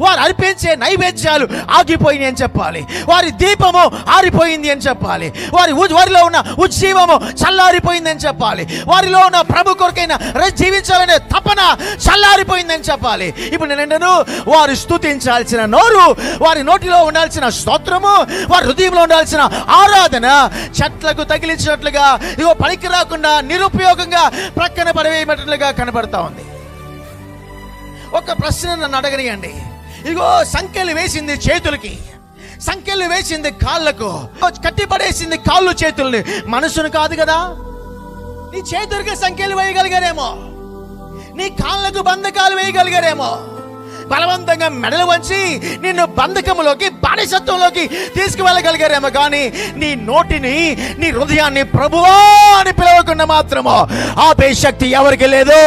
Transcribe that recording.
వారు అర్పించే నైవేద్యాలు ఆగిపోయినాయి అని చెప్పాలి. వారి దీపము ఆరిపోయింది అని చెప్పాలి. వారి వారిలో ఉన్న ఉజ్జీవము చల్లారిపోయింది అని చెప్పాలి. వారిలో ఉన్న ప్రభు కొరకైన జీవించాలనే తపన చల్లారిపోయింది అని చెప్పాలి. ఇప్పుడు నేను వారు స్తుతించాల్సిన నోరు వారి నోటిలో ఉండాల్సిన స్తోత్రము వారి హృదయంలో ఉండాల్సిన ఆరాధన చెట్లకు తగిలించినట్లుగా ఇగో పనికి రాకుండా నిరుపయోగంగా ప్రక్కన పడవేయబడినట్లుగా కనబడతా ఉంది. ఒక ప్రశ్న నన్ను అడగనియండి. ఇగో సంఖ్యలు వేసింది చేతులకి సంఖ్యలు వేసింది కాళ్ళకు కట్టిపడేసింది కాళ్ళు చేతుల్ని. మనసును కాదు కదా? నీ చేతులకి సంఖ్యలు వేయగలిగారేమో నీ కాళ్ళకు బంధకాలు వేయగలిగారేమో. బలవంతంగా మెడలు వంచి నిన్ను బంధకంలోకి బానిసత్వంలోకి తీసుకువెళ్ళగలిగారేమో కానీ నీ నోటిని నీ హృదయాన్ని ప్రభువా అని పిలవకుండా మాత్రము ఆపే శక్తి ఎవరికి లేదు.